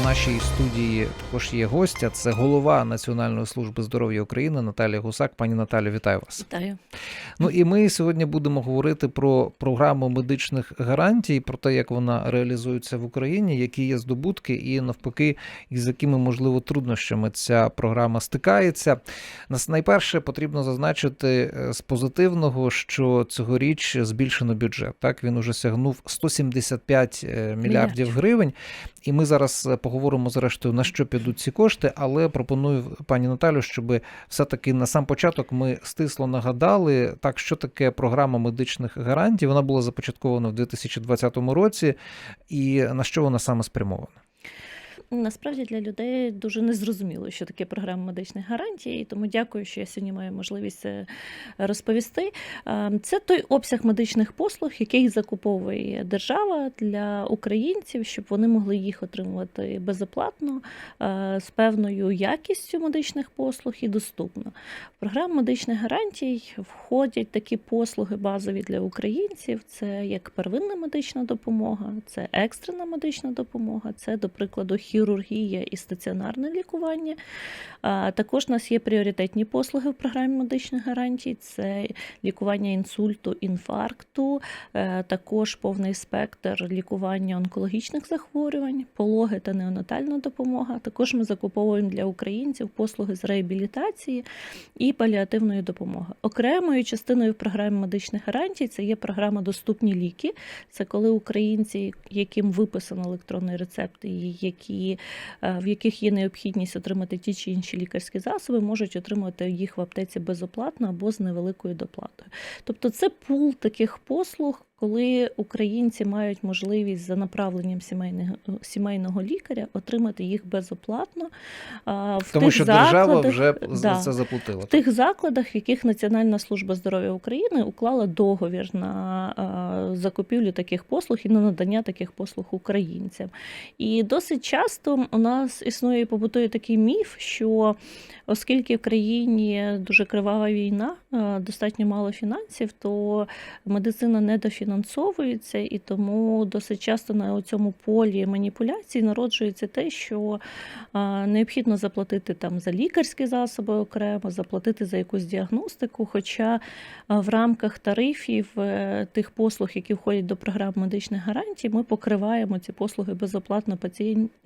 в нашій студії також є гостя. Це голова Національної служби здоров'я України Наталія Гусак. Пані Наталю, вітаю вас. Вітаю. Ну і ми сьогодні будемо говорити про програму медичних гарантій, про те, як вона реалізується в Україні, які є здобутки, і навпаки, із якими можливо труднощами ця програма стикається. Нас найперше потрібно зазначити е, з позитивного, що цьогоріч збільшено бюджет. Так він уже сягнув 175 мільярдів, Мільярдів. гривень. І ми зараз е, поговоримо зрештою на що підуть ці кошти, але пропоную пані Наталю, щоб все-таки на сам початок ми стисло нагадали, так що таке програма медичних гарантій. Вона була започаткована в 2020 році, і на що вона саме спрямована? Насправді для людей дуже незрозуміло, що таке програма медичних гарантій, тому дякую, що я сьогодні маю можливість розповісти. Е, Це той обсяг медичних послуг, який закуповує держава для українців, щоб вони могли їх отримувати безоплатно, е, з певною якістю медичних послуг і доступно. В програму медичних гарантій входять такі послуги базові для українців: це як первинна медична допомога, це екстрена медична допомога, це, до прикладу, хірургія і стаціонарне лікування. Також у нас є пріоритетні послуги в програмі медичних гарантій: це лікування інсульту, інфаркту, е, також повний спектр лікування онкологічних захворювань, пологи та неонатальна допомога. Також ми закуповуємо для українців послуги з реабілітації і паліативної допомоги. Окремою частиною в програмі медичних гарантій це є програма Доступні ліки. Це коли українці, яким виписано електронний рецепт, і які, е, в яких є необхідність отримати ті чи інші лікарські засоби, можуть отримати їх в аптеці безоплатно або з невеликою доплатою. Тобто це пул таких послуг. Коли українці мають можливість за направленням сімейного сімейного лікаря отримати їх безоплатно в Тому тих що держава вже да, це заплатила. в тих закладах, в яких Національна служба здоров'я України уклала договір на закупівлю таких послуг і на надання таких послуг українцям. І досить часто у нас існує і побутує такий міф, що оскільки в країні дуже кривава війна, достатньо мало фінансів, то медицина недофінансовується, і тому досить часто на цьому полі маніпуляцій народжується те, що необхідно заплатити там за лікарські засоби окремо, заплатити за якусь діагностику. Хоча в рамках тарифів е, тих послуг, які входять до програм медичних гарантій, ми покриваємо ці послуги безоплатно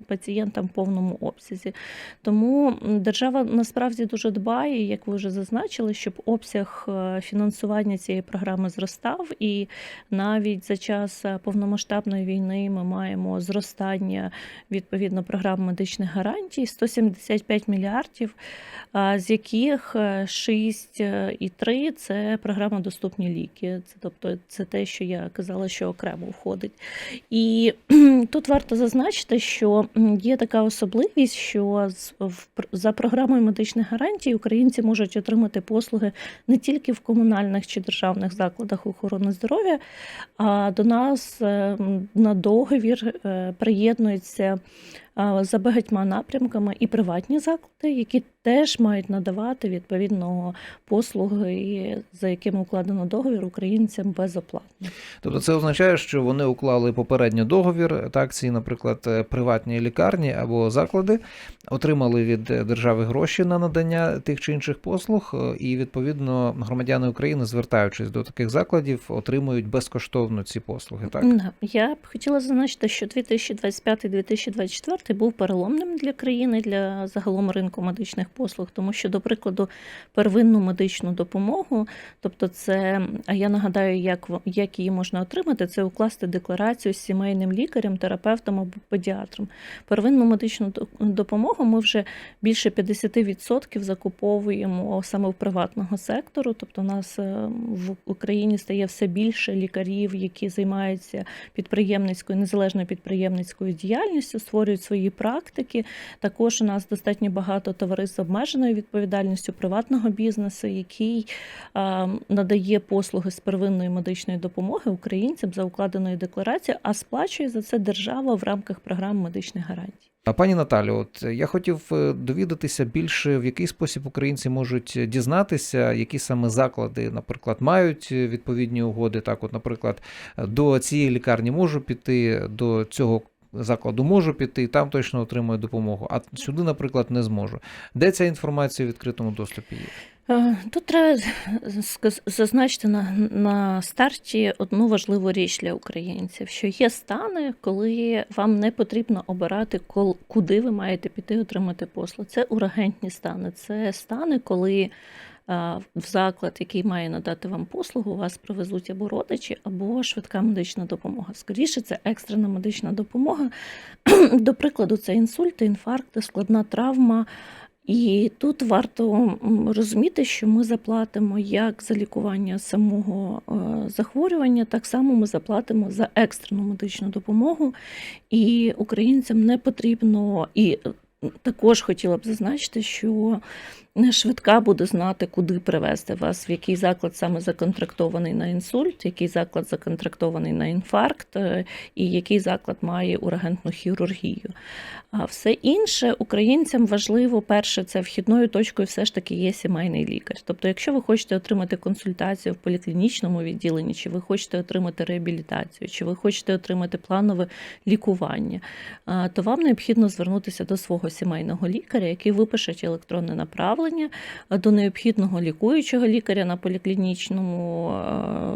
пацієнтам в повному обсязі. Тому держава насправді дуже дбає, як ви вже зазначили, щоб обсяг е, фінансування цієї програми зростав. І навіть за час е, повномасштабної війни ми маємо зростання відповідно програм медичних гарантій 175 мільярдів, з яких е, 6,3 – це програма доступні ліки. Це тобто це те, що я казала, що окремо входить. І тут варто зазначити, що є така особливість, що за програмою медичних гарантій українці можуть отримати послуги не тільки в комунальних чи державних закладах охорони здоров'я, а до нас е, на договір приєднується. приєднуються а, за багатьма напрямками і приватні заклади, які теж мають надавати відповідно послуги, за якими укладено договір українцям безоплатно. Тобто це означає, що вони уклали попередньо договір. Так, ці, наприклад, е, приватні лікарні або заклади отримали від е, держави гроші на надання тих чи інших послуг, е, і відповідно громадяни України, звертаючись до таких закладів, отримують безкоштовно ці послуги. Так Я б хотіла зазначити, що 2025-2024 був переломним для країни для загалом ринку медичних послуг, тому що, до прикладу, первинну медичну допомогу, тобто це, а я нагадаю, як, як її можна отримати, це укласти декларацію з сімейним лікарем, терапевтом або педіатром. Первинну медичну допомогу ми вже більше 50% закуповуємо саме в приватного сектору. Тобто, у нас е, в Україні стає все більше лікарів, які займаються підприємницькою, незалежною підприємницькою діяльністю, створюють свої практики. Також у нас достатньо багато товариств з обмеженою відповідальністю приватного бізнесу, який е, надає послуги з первинної медичної допомоги українцям за укладеною декларацією, а сплачує за це держава в рамках програми медичних гарантій. Пані Наталю, от я хотів е, довідатися більше, в який спосіб українці можуть дізнатися, які саме заклади, наприклад, мають відповідні угоди. Так, от, наприклад, до цієї лікарні можу піти, до цього закладу можу піти, там точно отримую допомогу, а сюди, наприклад, не зможу. Де ця інформація в відкритому доступі є? Е, Тут треба зазначити на, на старті одну важливу річ для українців, що є стани, коли вам не потрібно обирати, куди ви маєте піти отримати послуг. Це ургентні стани. Це стани, коли в заклад, який має надати вам послугу, вас привезуть або родичі, або швидка медична допомога. Скоріше, це екстрена медична допомога. До прикладу, це інсульти, інфаркти, складна травма. І тут варто розуміти, що ми заплатимо як за лікування самого захворювання, так само ми заплатимо за екстрену медичну допомогу. І українцям не потрібно і також хотіла б зазначити, що швидка буде знати, куди привезти вас, в який заклад саме законтрактований на інсульт, який заклад законтрактований на інфаркт, е, і який заклад має ургентну хірургію. А все інше українцям важливо, перше, це вхідною точкою все ж таки є сімейний лікар. Тобто, якщо ви хочете отримати консультацію в поліклінічному відділенні, чи ви хочете отримати реабілітацію, чи ви хочете отримати планове лікування, то вам необхідно звернутися до свого сімейного лікаря, який випише електронне направлення а, до необхідного лікуючого лікаря на поліклінічному,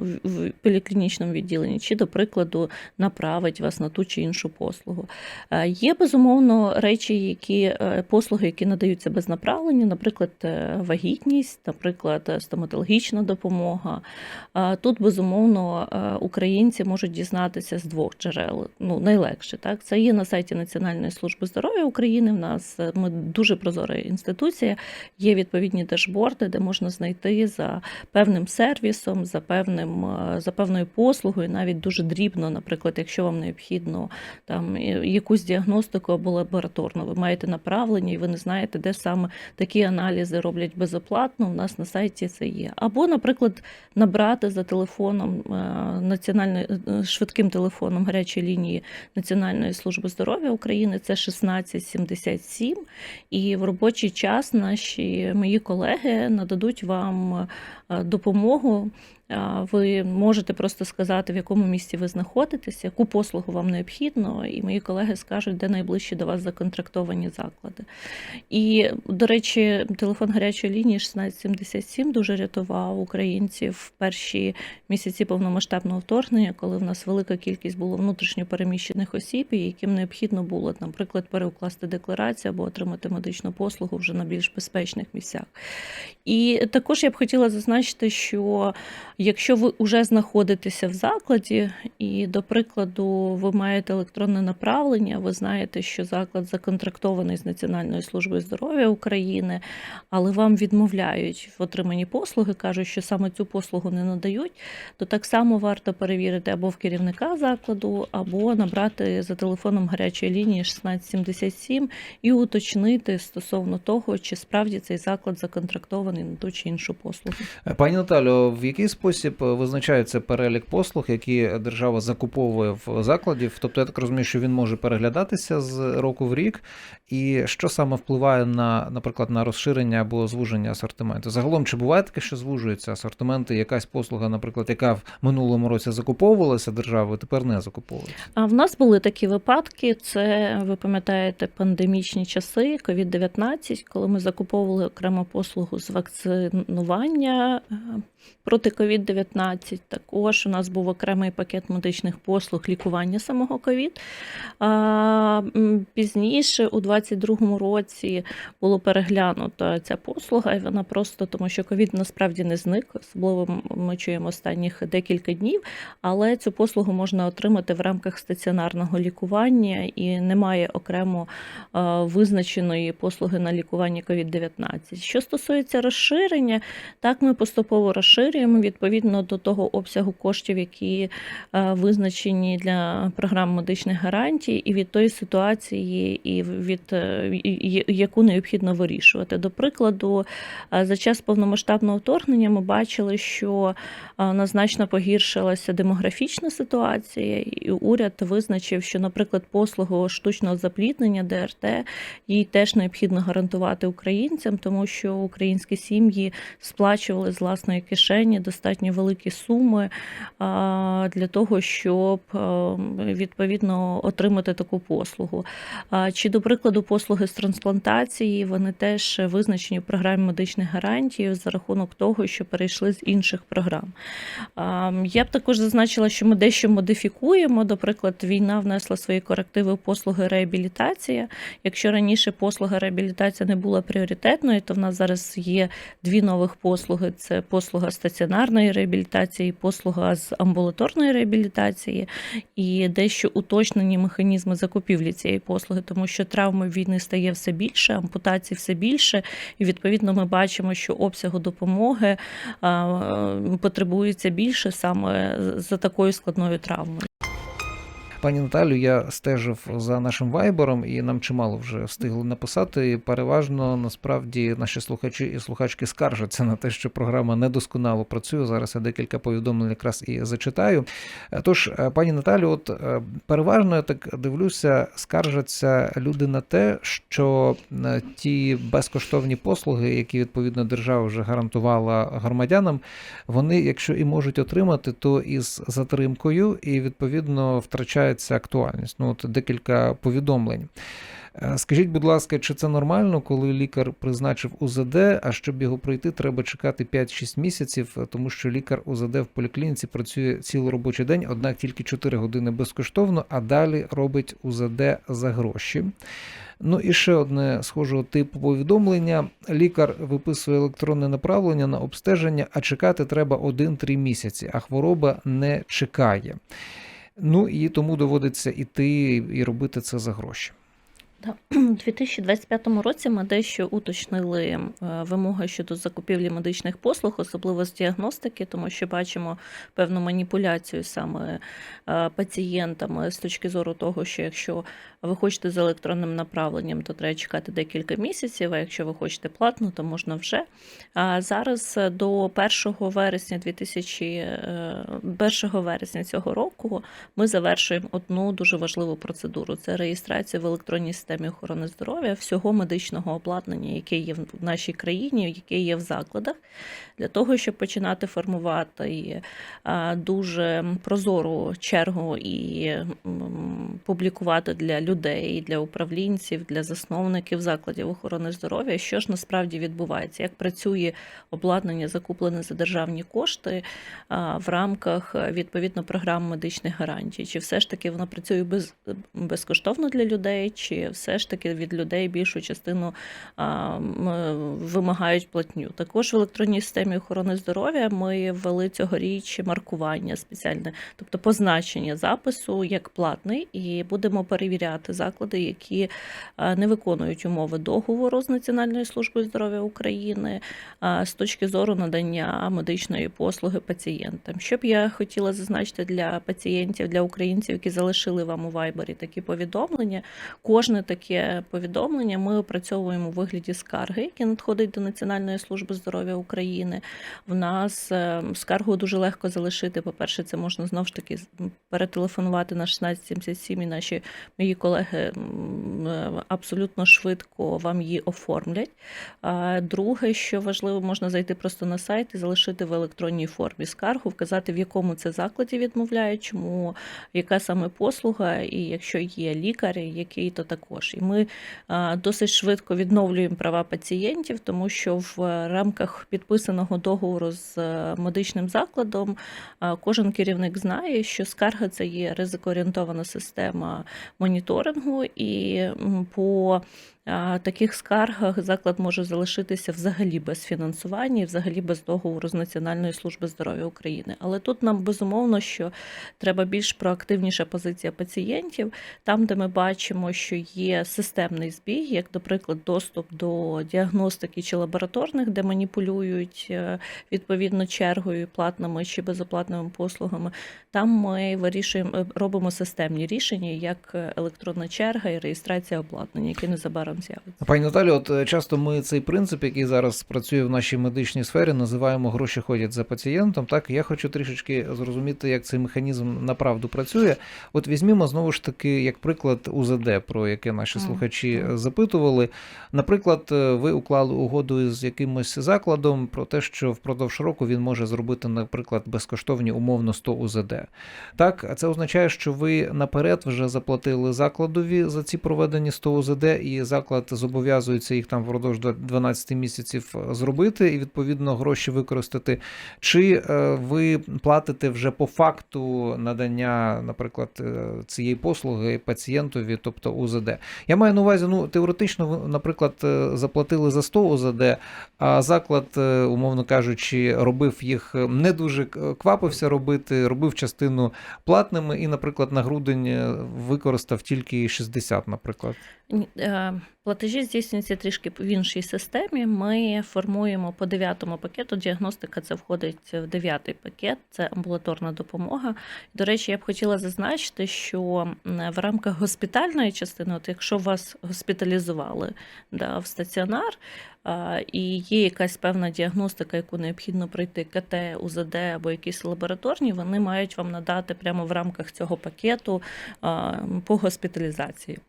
в- в поліклінічному відділенні, чи, до прикладу, направить вас на ту чи іншу послугу. Е, Є безумовно речі, які е, послуги, які надаються без направлення, наприклад, е, вагітність, наприклад, е, стоматологічна допомога. Е, Тут безумовно е, українці можуть дізнатися з двох джерел. Ну найлегше так. Це є на сайті Національної служби здоров'я України. В нас е, ми дуже прозора інституція. Є відповідні дашборди, де можна знайти за певним сервісом, за певним е, за певною послугою, навіть дуже дрібно, наприклад, якщо вам необхідно там якусь діагностику або лабораторну, ви маєте направлення, і ви не знаєте, де саме такі аналізи роблять безоплатно. У нас на сайті це є. Або, наприклад, набрати за телефоном е, національної е, швидким телефоном гарячої лінії Національної служби здоров'я України. Це 1677. І в робочий час наші мої колеги нададуть вам е, допомогу. Ви можете просто сказати, в якому місці ви знаходитесь, яку послугу вам необхідно, і мої колеги скажуть, де найближчі до вас законтрактовані заклади. І, до речі, телефон гарячої лінії 1677 дуже рятував українців в перші місяці повномасштабного вторгнення, коли в нас велика кількість було внутрішньо переміщених осіб, і яким необхідно було, наприклад, переукласти декларацію або отримати медичну послугу вже на більш безпечних місцях. І також я б хотіла зазначити, що якщо ви вже знаходитеся в закладі, і, до прикладу, ви маєте електронне направлення, ви знаєте, що заклад законтрактований з Національною службою здоров'я України, але вам відмовляють в отриманні послуги, кажуть, що саме цю послугу не надають, то так само варто перевірити або в керівника закладу, або набрати за телефоном гарячої лінії 1677 і уточнити стосовно того, чи справді цей заклад законтрактований на ту чи іншу послугу. Пані Наталю, в який спосіб е, визначається перелік послуг, які держава закуповує в закладів? Тобто я так розумію, що він може переглядатися з року в рік, і що саме впливає на, наприклад, на розширення або звуження асортименту? Загалом, чи буває таке, що звужуються асортименти? Якась послуга, наприклад, яка в минулому році закуповувалася державою, тепер не закуповується? А в нас були такі випадки. Це ви пам'ятаєте пандемічні часи, COVID-19, коли ми закуповували окрему послугу з вакцинування проти COVID-19. Також у нас був окремий пакет медичних послуг лікування самого COVID. Пізніше, у 2022 році, було переглянута ця послуга, і вона просто тому, що ковід насправді не зник, особливо ми чуємо останніх декілька днів. Але цю послугу можна отримати в рамках стаціонарного лікування і немає окремо визначеної послуги на лікування COVID-19. Що стосується розширення, так ми поступово розширюємо відповідно до того обсягу коштів, які е, визначені для програм медичних гарантій, і від тої ситуації, і від е, яку необхідно вирішувати. До прикладу, е, за час повномасштабного вторгнення ми бачили, що е, у нас значно погіршилася демографічна ситуація, і уряд визначив, що, наприклад, послугу штучного запліднення ДРТ їй теж необхідно гарантувати українцям, тому що українські сім'ї сплачували з власної кишені кишені достатньо великі суми для того, щоб е, відповідно отримати таку послугу. Чи, до прикладу, послуги з трансплантації вони теж визначені в програмі медичних гарантій за рахунок того, що перейшли з інших програм. Я б також зазначила, що ми дещо модифікуємо. До приклад, війна внесла свої корективи послуги реабілітація. Якщо раніше послуга реабілітація не була пріоритетною, то в нас зараз є дві нових послуги: це послуга стаціонарної реабілітації, послуга з амбулаторної реабілітації, і дещо уточнені механізми закупівлі цієї послуги, тому що травми війни стає все більше, ампутацій все більше, і відповідно ми бачимо, що обсягу допомоги потребується більше саме за такою складною травмою. Пані Наталю, я стежив за нашим вайбером, і нам чимало вже встигли написати. І переважно насправді наші слухачі і слухачки скаржаться на те, що програма недосконало працює. Зараз я декілька повідомлень якраз і зачитаю. Тож, е, пані Наталю, от е, переважно я так дивлюся, скаржаться люди на те, що е, ті безкоштовні послуги, які відповідно держава вже гарантувала громадянам, вони, якщо і можуть отримати, то із затримкою і відповідно втрачається актуальність. Ну от декілька повідомлень. Е, Скажіть, будь ласка, чи це нормально, коли лікар призначив УЗД, а щоб його пройти, треба чекати 5-6 місяців, е, тому що лікар УЗД в поліклініці працює цілий робочий день, однак тільки 4 години безкоштовно, а далі робить УЗД за гроші. Ну і ще одне схожого типу повідомлення: лікар виписує електронне направлення на обстеження, а чекати треба 1-3 місяці, а хвороба не чекає. Ну і тому доводиться іти і робити це за гроші. У 2025 році ми дещо уточнили е, вимоги щодо закупівлі медичних послуг, особливо з діагностики, тому що бачимо певну маніпуляцію саме е, пацієнтами з точки зору того, що якщо ви хочете з електронним направленням, то треба чекати декілька місяців. А якщо ви хочете платно, то можна вже. А зараз е, до 1 вересня 2000, е, 1 вересня цього року ми завершуємо одну дуже важливу процедуру: це реєстрація в електронній системі охорони здоров'я всього медичного обладнання, яке є в нашій країні, яке є в закладах, для того, щоб починати формувати дуже прозору чергу і публікувати для людей, для управлінців, для засновників закладів охорони здоров'я, що ж насправді відбувається, як працює обладнання, закуплене за державні кошти в рамках відповідно програм медичних гарантій. Чи все ж таки воно працює без, безкоштовно для людей, чи все ж таки від людей більшу частину а, вимагають платню. Також в електронній системі охорони здоров'я ми ввели цьогоріч маркування спеціальне, тобто позначення запису як платний, і будемо перевіряти заклади, які не виконують умови договору з Національною службою здоров'я України з точки зору надання медичної послуги пацієнтам. Що б я хотіла зазначити для пацієнтів, для українців, які залишили вам у вайбері такі повідомлення. Кожне таке повідомлення ми опрацьовуємо у вигляді скарги, які надходить до Національної служби здоров'я України. В нас е, скаргу дуже легко залишити. По-перше, це можна знову ж таки перетелефонувати на 1677 і наші мої колеги абсолютно швидко вам її оформлять. Друге, що важливо, можна зайти просто на сайт і залишити в електронній формі скаргу, вказати, в якому це закладі відмовляють, чому яка саме послуга, і якщо є лікар, який то також. І ми досить швидко відновлюємо права пацієнтів, тому що в рамках підписаного договору з е, медичним закладом кожен керівник знає, що скарга це є ризикоорієнтована система моніторингу, і по таких скаргах заклад може залишитися взагалі без фінансування і взагалі без договору з Національною службою здоров'я України. Але тут нам безумовно, що треба більш проактивніша позиція пацієнтів, там, де ми бачимо, що є системний збій, як, до прикладу, доступ до діагностики чи лабораторних, де маніпулюють е, відповідно чергою, платними чи безоплатними послугами. Там ми вирішуємо, е, робимо системні рішення, як електронна черга і реєстрація обладнання, які незабаром з'явиться. Пані Наталі, от е, часто ми цей принцип, який зараз працює в нашій медичній сфері, називаємо гроші ходять за пацієнтом. Так, я хочу трішечки зрозуміти, як цей механізм направду працює. От візьмімо знову ж таки, як приклад УЗД, про яке наші слухачі е, запитували. Наприклад, е, ви уклали угоду з якимось закладом про те, що впродовж року він може зробити, наприклад, безкоштовні умовно 100 УЗД. Так, а це означає, що ви наперед вже заплатили закладові за ці проведені 100 УЗД, і заклад зобов'язується їх там впродовж 12 місяців зробити і відповідно гроші використати. Чи е, ви платите вже по факту надання, наприклад, е, цієї послуги пацієнтові, тобто УЗД? Я маю на увазі, ну теоретично, наприклад, е, заплатили за 100 УЗД, а заклад, е, умовно кажучи, робив їх е, не дуже квапився робити, робив частину платними, і, наприклад, на грудень е, використав тільки 60, наприклад. Е, Платежі здійснюються трішки в іншій системі. Ми формуємо по дев'ятому пакету. Діагностика це входить в дев'ятий пакет, це амбулаторна допомога. До речі, я б хотіла зазначити, що в рамках госпітальної частини, от якщо вас госпіталізували да, в стаціонар, і є якась певна діагностика, яку необхідно пройти КТ, УЗД або якісь лабораторні, вони мають вам надати прямо в рамках цього пакету по госпіталізації.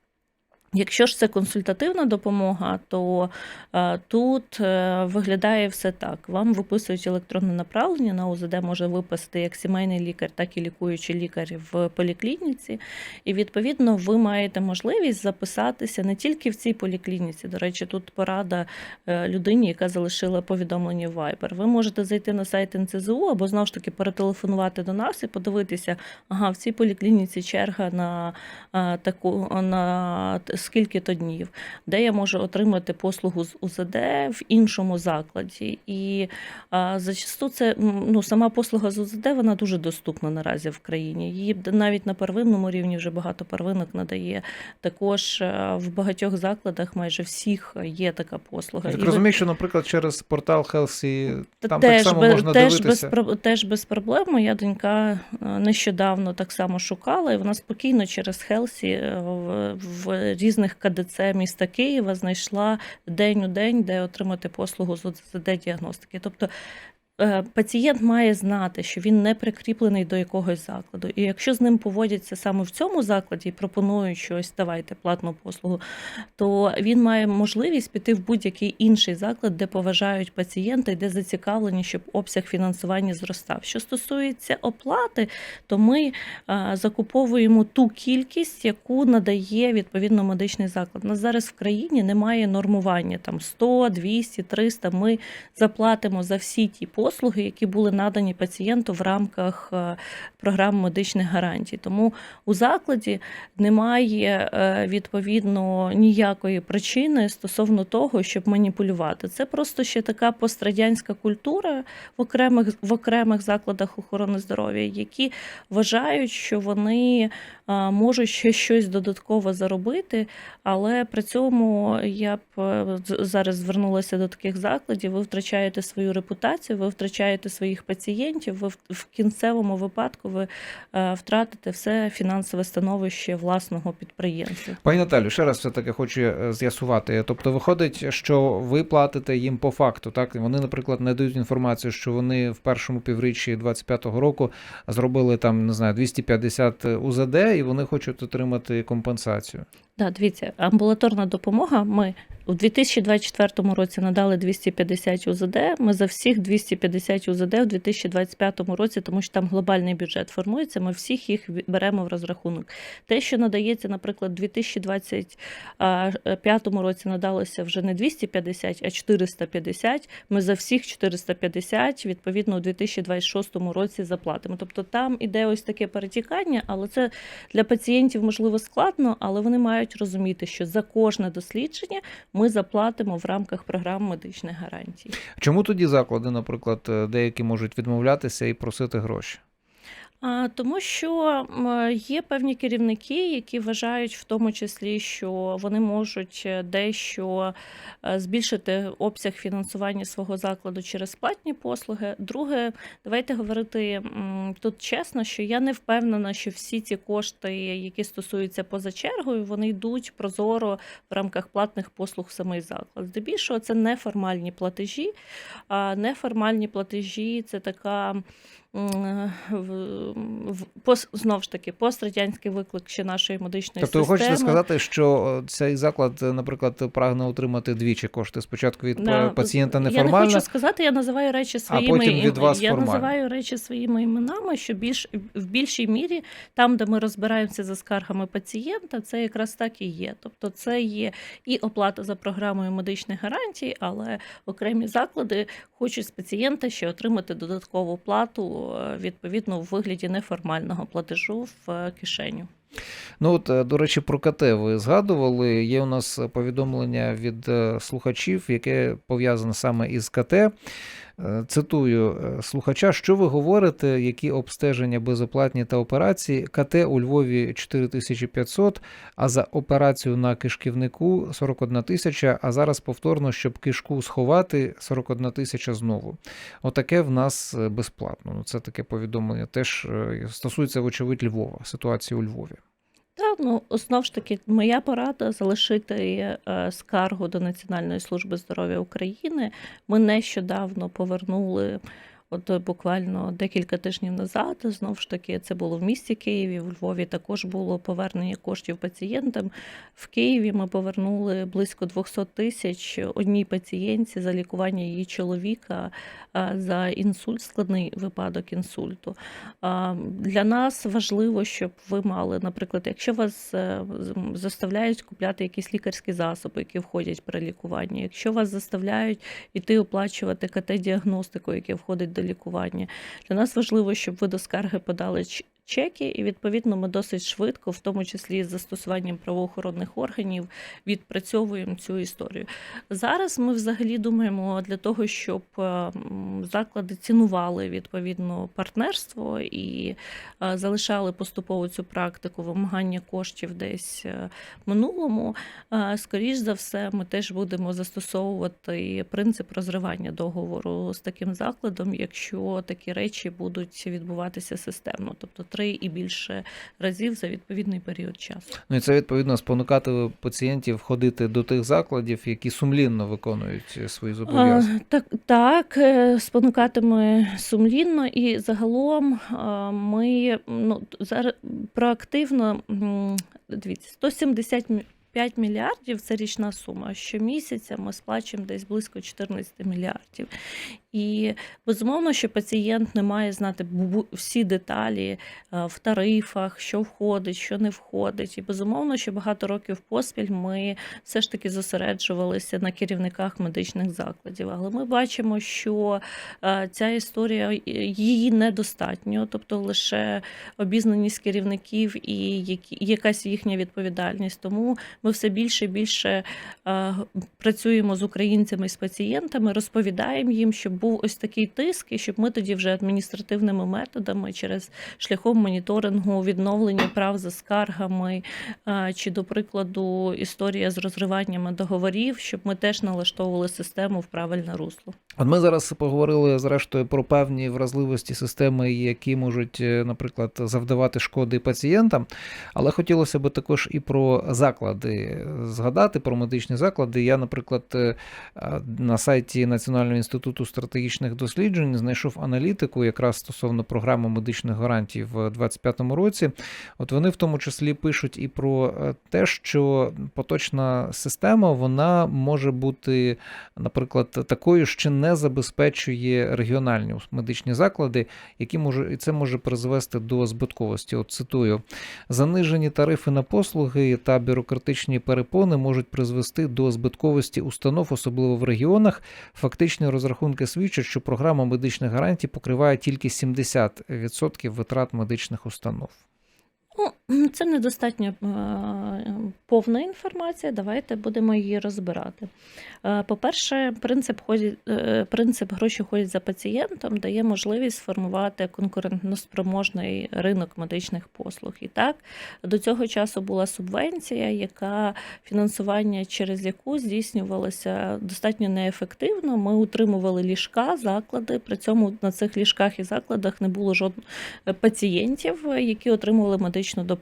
Якщо ж це консультативна допомога, то е, тут е, виглядає все так: вам виписують електронне направлення на УЗД може виписати як сімейний лікар, так і лікуючий лікар в поліклініці. І відповідно ви маєте можливість записатися не тільки в цій поліклініці. До речі, тут порада е, людині, яка залишила повідомлення в Viber. Ви можете зайти на сайт НЦЗУ або знову ж таки перетелефонувати до нас і подивитися, ага, в цій поліклініці черга на таку на т- скільки то днів, де я можу отримати послугу з УЗД в іншому закладі. І а, зачасту це ну, сама послуга з УЗД вона дуже доступна наразі в країні. Її навіть на первинному рівні вже багато первинок надає. Також е, в багатьох закладах, майже всіх, є така послуга. Я так розумію, що, наприклад, через портал та там теж, так само можна теж, без, дивитися. проб- теж без проблем. Моя донька е, нещодавно так само шукала, і вона спокійно через Хелсі е, в, в різних КДЦ міста Києва знайшла день у день, де отримати послугу з ОЗД-діагностики. Тобто е, пацієнт має знати, що він не прикріплений до якогось закладу. І якщо з ним поводяться саме в цьому закладі і пропонують щось, давайте платну послугу, то він має можливість піти в будь-який інший заклад, де поважають пацієнта і де зацікавлені, щоб обсяг фінансування зростав. Що стосується оплати, то ми закуповуємо ту кількість, яку надає відповідно медичний заклад. У нас зараз в країні немає нормування там 100, 200, 300. Ми заплатимо за всі ті послуги, які були надані пацієнту в рамках е, програм медичних гарантій. Тому у закладі немає е, відповідно ніякої причини стосовно того, щоб маніпулювати. Це просто ще така пострадянська культура в окремих в окремих закладах охорони здоров'я, які вважають, що вони можуть ще щось додатково заробити, але при цьому я б е, зараз звернулася до таких закладів. Ви втрачаєте свою репутацію, ви втрачаєте своїх пацієнтів. Ви в, кінцевому випадку ви е, втратите все фінансове становище власного підприємства. Пані Наталю, ще раз все таки хочу е, з'ясувати. Тобто, виходить, що ви платите їм по факту, так? Вони, наприклад, не дають інформацію, що вони в першому півріччі 25-го року зробили там, не знаю, 250 УЗД, і вони хочуть отримати компенсацію. Да, дивіться, амбулаторна допомога. Ми у 2024 році надали 250 УЗД. Ми за всіх 250 узд у 2025 році, тому що там глобальний бюджет формується. Ми всіх їх беремо в розрахунок. Те, що надається, наприклад, у 2025 році надалося вже не 250, а 450. Ми за всіх 450, відповідно, у 2026 році заплатимо. Тобто там іде ось таке перетікання, але це для пацієнтів можливо складно, але вони мають розуміти, що за кожне дослідження ми заплатимо в рамках програм медичних гарантій. Чому тоді заклади, наприклад, е, деякі можуть відмовлятися і просити гроші? Тому що є певні керівники, які вважають в тому числі, що вони можуть е, дещо е, збільшити обсяг фінансування свого закладу через платні послуги. Друге, давайте говорити тут чесно, що я не впевнена, що всі ці кошти, які стосуються поза чергою, вони йдуть прозоро в рамках платних послуг в самий заклад. Здебільшого це неформальні платежі. А неформальні платежі це така. М, в- в- пос- Знов ж таки, пострадянський виклик ще нашої медичної Тобто ви системи. хочете сказати, що е, цей заклад, е, наприклад, прагне отримати двічі кошти. Спочатку від Да, е, пацієнта Я не хочу сказати, я називаю речі своїми потім від вас я формально. називаю речі своїми іменами, що більш в більшій мірі там, де ми розбираємося за скаргами пацієнта, це якраз так і є. Тобто, це є і оплата за програмою медичних гарантій, але окремі заклади хочуть з пацієнта ще отримати додаткову плату відповідно у вигляді неформального платежу в е, кишеню. Ну от, е, до речі, про КТ ви згадували. Є у нас повідомлення від е, слухачів, яке пов'язане саме із КТ. Е, Цитую е, слухача, що ви говорите, які обстеження безоплатні та операції? КТ у Львові 4500, а за операцію на кишківнику 41 тисяча, а зараз повторно, щоб кишку сховати 41 тисяча знову. Отаке в нас е, безплатно. Ну, це таке повідомлення теж стосується, вочевидь, Львова, ситуації у Львові. Ну Знову ж таки, моя порада залишити е, скаргу до Національної служби здоров'я України. Ми нещодавно повернули. От е, буквально декілька тижнів назад, знов ж таки, це було в місті Києві. В Львові також було повернення коштів пацієнтам. В Києві ми повернули близько 200 тисяч одній пацієнтці за лікування її чоловіка за інсульт, складний випадок інсульту. Для нас важливо, щоб ви мали, наприклад, якщо вас е, заставляють купляти якісь лікарські засоби, які входять при лікуванні, якщо вас заставляють іти оплачувати КТ-діагностику, яке входить до лікування, для нас важливо, щоб ви до скарги подали чеки, і відповідно ми досить швидко, в тому числі з застосуванням правоохоронних органів, відпрацьовуємо цю історію. Зараз ми взагалі думаємо для того, щоб е, заклади цінували відповідно партнерство і е, залишали поступово цю практику вимагання коштів десь е, минулому. Скоріш за все, ми теж будемо застосовувати принцип розривання договору з таким закладом, якщо такі речі будуть відбуватися системно, тобто три і більше разів за відповідний період часу. Ну і це відповідно спонукати пацієнтів ходити до тих закладів, які сумлінно виконують свої зобов'язання. Так, так, е, спонукатиме сумлінно, і загалом ми ну, зараз проактивно дивіться, 175 мільярдів це річна сума. Щомісяця ми сплачуємо десь близько 14 мільярдів. І безумовно, що пацієнт не має знати всі деталі е, в тарифах, що входить, що не входить. І безумовно, що багато років поспіль ми все ж таки зосереджувалися на керівниках медичних закладів. Але ми бачимо, що е, ця історія її недостатньо, тобто лише обізнаність керівників і якась їхня відповідальність. Тому ми все більше і більше е, працюємо з українцями з пацієнтами, розповідаємо їм, щоб був ось такий тиск, і щоб ми тоді вже адміністративними методами через шляхом моніторингу, відновлення прав за скаргами, е, чи, до прикладу, історія з розриваннями договорів, щоб ми теж налаштовували систему в правильне русло. От ми зараз поговорили зрештою про певні вразливості системи, які можуть, е, наприклад, завдавати шкоди пацієнтам. Але хотілося б також і про заклади згадати, про медичні заклади. Я, наприклад, е, на сайті Національного інституту стратегічних досліджень знайшов аналітику якраз стосовно програми медичних гарантій в 2025 році. От вони в тому числі пишуть і про е, те, що поточна система вона може бути, наприклад, такою, що не забезпечує регіональні медичні заклади, які може і це може призвести до збитковості. От цитую: занижені тарифи на послуги та бюрократичні перепони можуть призвести до збитковості установ, особливо в регіонах. Фактичні розрахунки свідчать, що програма медичних гарантій покриває тільки 70% витрат медичних установ. Ну, Це недостатньо е, повна інформація. Давайте будемо її розбирати. Е, По-перше, принцип, е, принцип гроші ходять за пацієнтом дає можливість сформувати конкурентноспроможний ринок медичних послуг. І так, до цього часу була субвенція, яка фінансування через яку здійснювалося достатньо неефективно. Ми утримували ліжка, заклади. При цьому на цих ліжках і закладах не було жодних пацієнтів, які отримували медичну допомогу.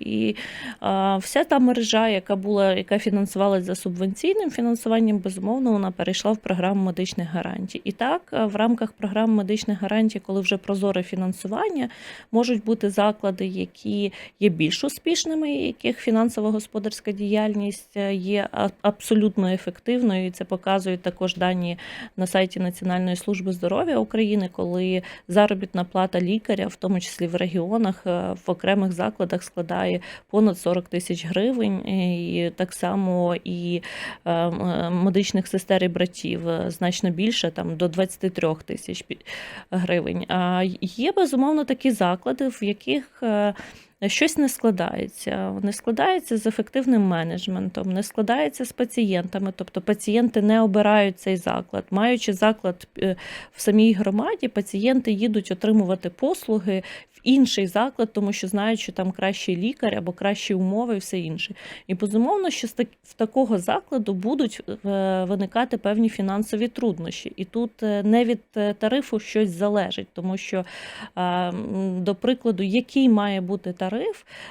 І а, вся та мережа, яка була, яка фінансувалася за субвенційним фінансуванням, безумовно, вона перейшла в програму медичних гарантій. І так, в рамках програми медичних гарантій, коли вже прозоре фінансування, можуть бути заклади, які є більш успішними, яких фінансово-господарська діяльність е, є абсолютно ефективною. І це показують також дані на сайті Національної служби здоров'я України, коли заробітна плата лікаря, в тому числі в регіонах, е, в окремих закладах складає понад 40 тисяч гривень, і так само і е, медичних сестер і братів е, значно більше, там до 23 тисяч гривень. А є безумовно такі заклади, в яких е, Щось не складається, не складається з ефективним менеджментом, не складається з пацієнтами. Тобто пацієнти не обирають цей заклад. Маючи заклад е, в самій громаді, пацієнти їдуть отримувати послуги в інший заклад, тому що знають, що там кращий лікар або кращі умови і все інше. І безумовно, що в такого закладу будуть е, виникати певні фінансові труднощі. І тут е, не від е, тарифу щось залежить, тому що, до прикладу, який має бути тариф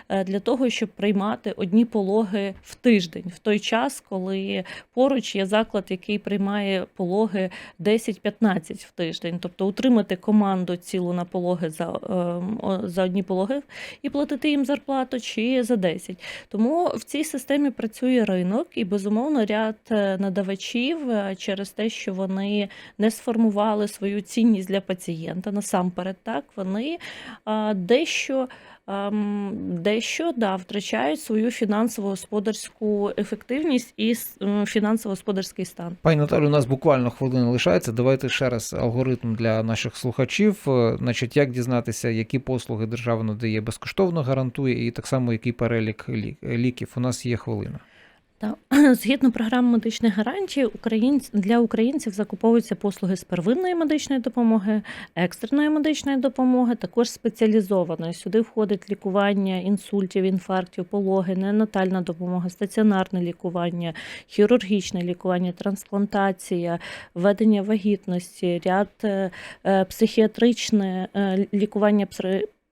е, для того, щоб приймати одні пологи в тиждень, в той час, коли поруч є заклад, який приймає пологи 10-15 в тиждень, тобто утримати команду цілу на пологи за, ем, за одні пологи і платити їм зарплату, чи за 10. Тому в цій системі працює ринок, і безумовно ряд е, надавачів е, через те, що вони не сформували свою цінність для пацієнта насамперед, так вони дещо. Ем, Дещо да, втрачають свою фінансово-господарську ефективність і с- фінансово-господарський стан. Пані Наталю, у нас буквально хвилина лишається. Давайте ще раз алгоритм для наших слухачів. Е, Значить, як дізнатися, які послуги держава надає безкоштовно, гарантує, і так само який перелік лі- ліків. У нас є хвилина. Та згідно програми медичних гарантій, для українців закуповуються послуги з первинної медичної допомоги, екстреної медичної допомоги, також спеціалізованої. Сюди входить лікування інсультів, інфарктів, пологи, неонатальна допомога, стаціонарне лікування, хірургічне лікування, трансплантація, введення вагітності, ряд е, е, психіатричне е, лікування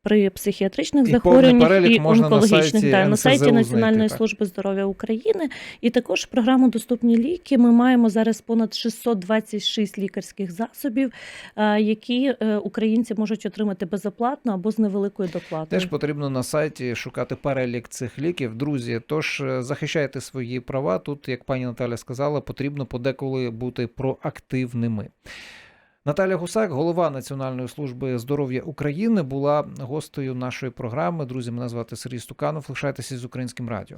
при психіатричних І захворюваннях і можна на онкологічних сайті да, на сайті Національної так. служби здоров'я України. І також програму Доступні ліки. Ми маємо зараз понад 626 лікарських засобів, е, які е, українці можуть отримати безоплатно або з невеликою доплатою. Теж потрібно на сайті шукати перелік цих ліків. Друзі, тож е, захищайте свої права. Тут, як пані Наталя сказала, потрібно подеколи бути проактивними. Наталя Гусак, голова Національної служби здоров'я України, була гостею нашої програми. Друзі, мене звати Сергій Стуканов. Лишайтеся з українським радіо.